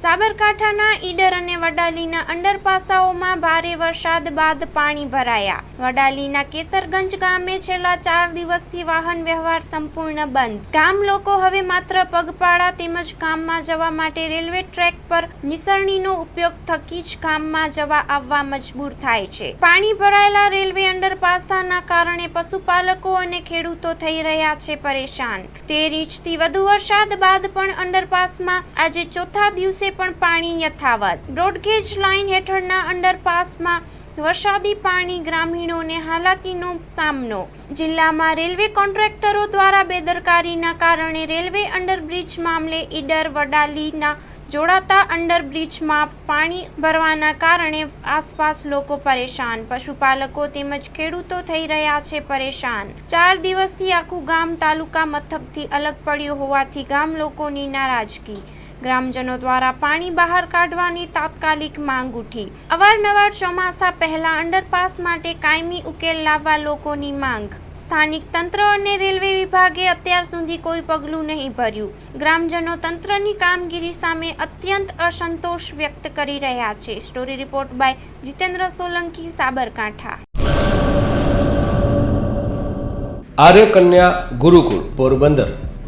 સાબરકાંઠાના ઈડર અને વડાલીના અંડરપાસાઓમાં ભારે વરસાદ બાદ પાણી ભરાયા. વડાલીના કેસરગંજ ગામે છેલ્લા ચાર દિવસથી વાહન વ્યવહાર સંપૂર્ણ બંધ. ગામ લોકો હવે માત્ર પગપાળા તેમજ ગામમાં જવા માટે રેલવે ટ્રેક પર નિસરણીનો ઉપયોગ થકી જ ગામમાં જવા આવવા મજબૂર થાય છે. પાણી ભરાયેલા રેલવે અંડરપાસાના કારણે પશુપાલકો અને ખેડૂતો થઈ રહ્યા છે પરેશાન. તેર ઇંચથી વધુ વરસાદ બાદ પણ અંડરપાસમાં આજે ચોથા દિવસે પણ પાણી યથાવત. બ્રોડગેજ લાઇન હેઠળના અંડરપાસમાં વરસાદી પાણી ગ્રામીણોને હાલાકીનો સામનો. જિલ્લામાં રેલવે કોન્ટ્રાક્ટરો દ્વારા બેદરકારીના કારણે રેલવે અંડરબ્રિજ મામલે ઈડર વડાલીના જોડાતા અંડરબ્રિજમાં પાણી ભરવાના કારણે આસપાસ લોકો પરેશાન. પશુપાલકો તેમજ ખેડૂતો થઈ રહ્યા છે પરેશાન. ચાર દિવસથી આખું ગામ તાલુકા મથકથી અલગ પડ્યું હોવાથી ગામ લોકોની નારાજગી. ગ્રામજનો દ્વારા પાણી બહાર કાઢવાની તાત્કાલિક માંગ ઉઠી. અવારનવાર ચોમાસા પહેલા અંડરપાસ માટે કાયમી ઉકેલ લાવવા લોકોની માંગ. સ્થાનિક તંત્ર અને રેલવે વિભાગે અત્યાર સુધી કોઈ પગલું નહીં ભર્યું. ગ્રામજનો તંત્રની કામગીરી સામે અત્યંત અસંતોષ વ્યક્ત કરી રહ્યા છે. Story report by Jitendra Solanki, Sabarkantha. Arya Kanya Gurukul Porbandar.